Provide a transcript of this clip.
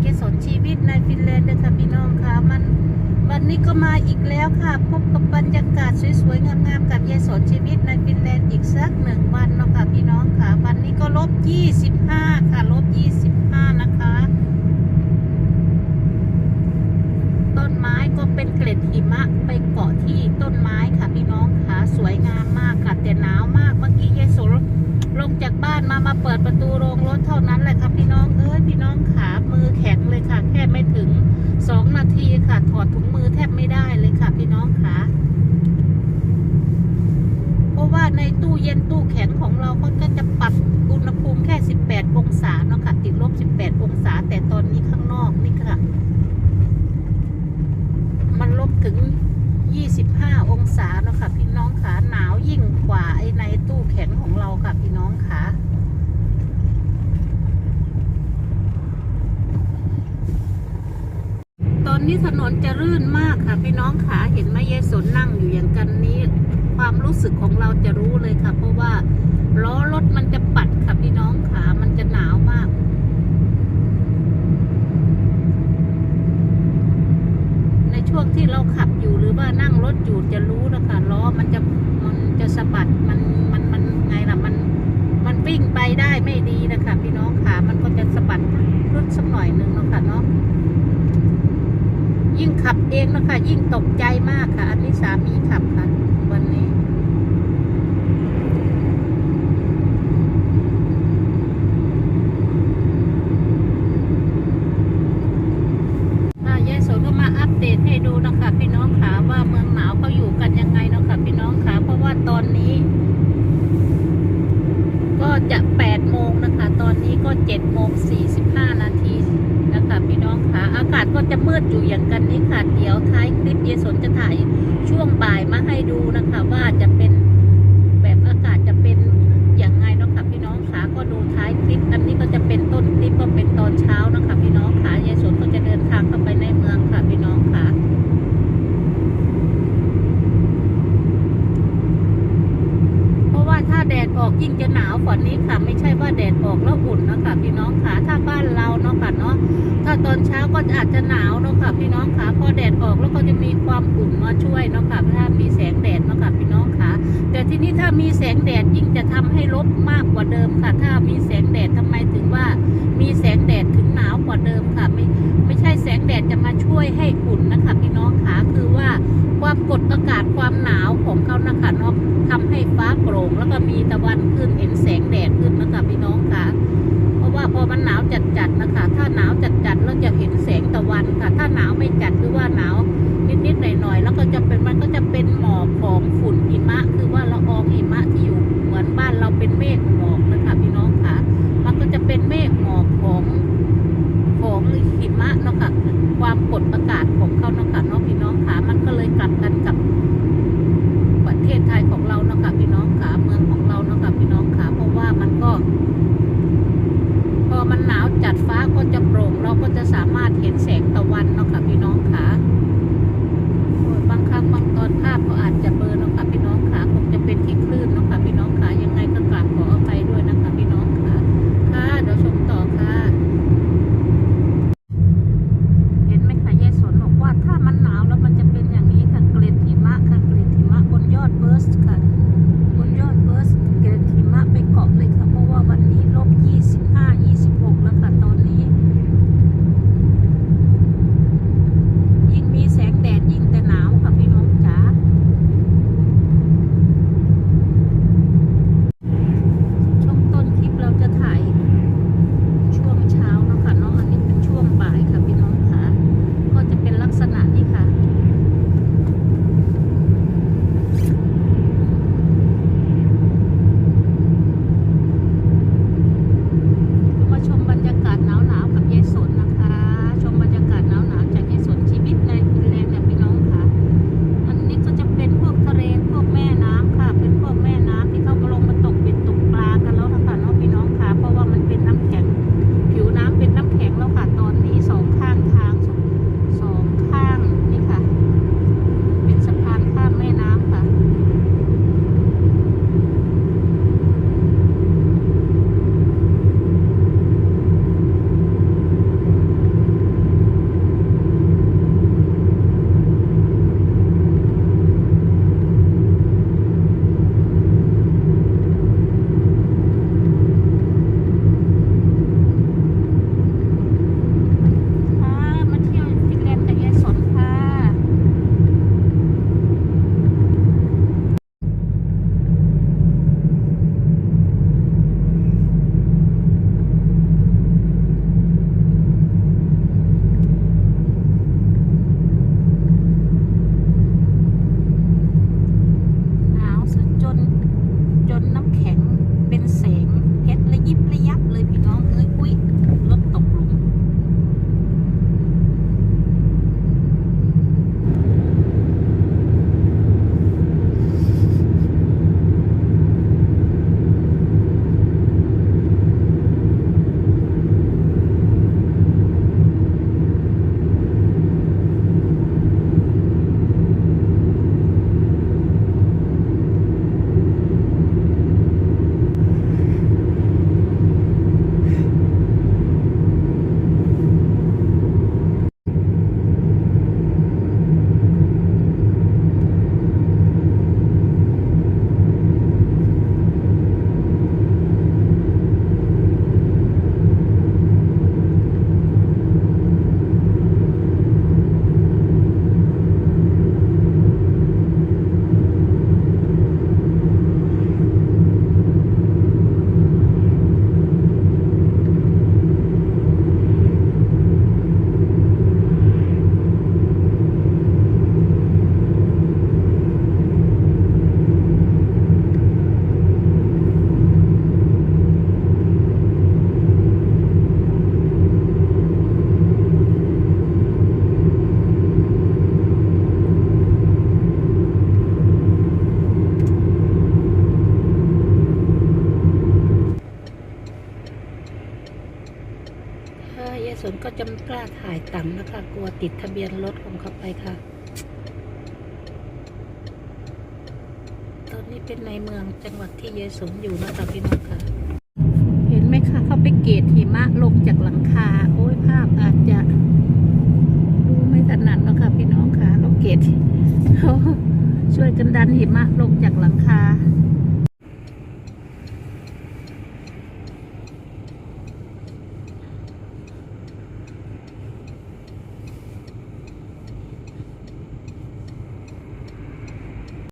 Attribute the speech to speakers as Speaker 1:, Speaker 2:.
Speaker 1: เกสรชีวิตในฟินแลนด์เลยค่ะพี่น้องค่ะมันวันนี้ก็มาอีกแล้วค่ะ พบกับบรรยากาศสวยๆงามๆกับยายสนชีวิตในฟินแลนด์อีกสักหนึ่งวันเนาะค่ะพี่น้องค่ะ วันนี้ก็ลบ 25 ค่ะลบ 25 นะคะ ต้นไม้ก็เป็นเกล็ดหิมะไปเกาะที่ต้นไม้ค่ะพี่น้องค่ะ สวยงามมากค่ะแต่หนาวมากเมื่อกี้ยายสนลงจากบ้านมามาเปิดประตูโรงรถเท่านั้นแหละค่ะพี่น้องเอ้ยพี่น้องขามือแข็งเลยค่ะ แค่ไม่ถึงสองนาทีค่ะ ถอดถุงมือแทบไม่ได้เลยค่ะ พี่น้องขาเพราะว่า ในตู้เย็นตู้แข็งของเราเขาก็จะปรับอุณหภูมิแค่ 18 องศาเนาะค่ะ ติดลบ 18 องศา แต่ตอนนี้ข้างนอกนี่ค่ะ มันลบถึง 25 องศาเนาะค่ะ พี่น้องขาหนาวยิ่งกว่าไอ้ในตู้แข็งของเราค่ะ พี่น้องขาตอนนี้ถนนจะรื่นมากค่ะ พี่น้องขาเห็นไหมยายสนนั่งอยู่อย่างกันนี้ ความรู้สึกของเราจะรู้เลยค่ะ เพราะว่าล้อรถมันจะปัดค่ะพี่น้องขามันจะหนาวมากในช่วงที่เราขับอยู่หรือว่านั่งรถอยู่จะรู้นะคะล้อมันจะมันจะสะบัดมันมันมันไงล่ะมันมันวิ่งไปได้ไม่ดีนะคะพี่น้องขามันก็จะสะบัดพึ่งสักหน่อยหนึ่งนะคะเนาะยิ่งขับเองนะคะยิ่งตกใจมากค่ะ อันนี้สามีขับค่ะ วันนี้อ่ายายสนก็มาอัปเดตให้ดูนะคะพี่น้องขาว่าเมืองหนาวเขาอยู่กันยังไงนะคะพี่น้องขาเพราะว่าตอนนี้ก็จะ8โมงนะคะ ตอนนี้ก็7โมง45 นาทีนะคะ พี่น้องคะอากาศก็จะมืดอยู่อย่างกันนี้ค่ะ เดี๋ยวท้ายคลิปยายสนจะถ่ายช่วงบ่ายมาให้ดูนะคะ ว่าจะเป็นแบบอากาศจะเป็นอย่างไงเนาะค่ะพี่น้องค่ะก็ดูท้ายคลิป อันนี้ก็จะเป็นต้นคลิปก็เป็นตอนเช้านะคะพี่น้องขายายสนก็จะเดินทางเข้าไปในเมืองค่ะพี่น้องค่ะ เพราะว่าถ้าแดด อกยิ่งจะหนาวกว่านี้ค่ะ ไม่ใช่ว่าแดดออกแล้วอุ่นนะค่ะพี่น้องค่ะถ้าบ้านเราเนาะค่ะเนาะถ้าตอนเช้าก็อาจจะหนาวเนาะค่ะพี่น้องค่ะพอแดดออกแล้วก็จะมีความอุ่นมาช่วยเนาะค่ะถ้ามีแสงแดดเนาะค่ะพี่น้องค่ะแต่ทีนี้ถ้ามีแสงแดดยิ่งจะทำให้ลบมากกว่าเดิมค่ะ ถ้ามีแสงแดดทำไมถึงว่า มีแสงแดดถึงหนาวกว่าเดิมค่ะไม่ แสงแดดจะมาช่วยให้อุ่นนะคะพี่น้องค่ะคือว่าความกดอากาศความหนาวของเขานะคะเนาะทำให้ฟ้าโปร่งแล้วก็มีตะวันขึ้นเห็นแสงแดดขึ้นนะคะพี่น้องค่ะเพราะว่าพอมันหนาวจัดๆนะคะ ถ้าหนาวจัดๆเราจะเห็นแสงตะวันค่ะ ถ้าหนาวไม่จัดหรือว่าหนาวนิดๆหน่อยๆแล้วก็จะเป็นมันก็จะเป็นหมอกของฝุ่นหิมะ คือว่าละอองหิมะที่ ก็จะโปร่งเราก็จะสามารถเห็นแสงตะวันเนาะค่ะพี่น้องค่ะ ก็จะไม่กล้าถ่ายต่ำนะคะ กลัวติดทะเบียนรถของเขาไปค่ะ ตอนนี้เป็นในเมืองจังหวัดที่ยายสนอยู่นะคะพี่น้องค่ะ เห็นไหมคะเขาไปเกตหิมะลงจากหลังคา โอ้ยภาพอาจจะดูไม่ถนัดนะคะพี่น้องค่ะเขาเกตเขาช่วยกันดันหิมะลงจากหลัง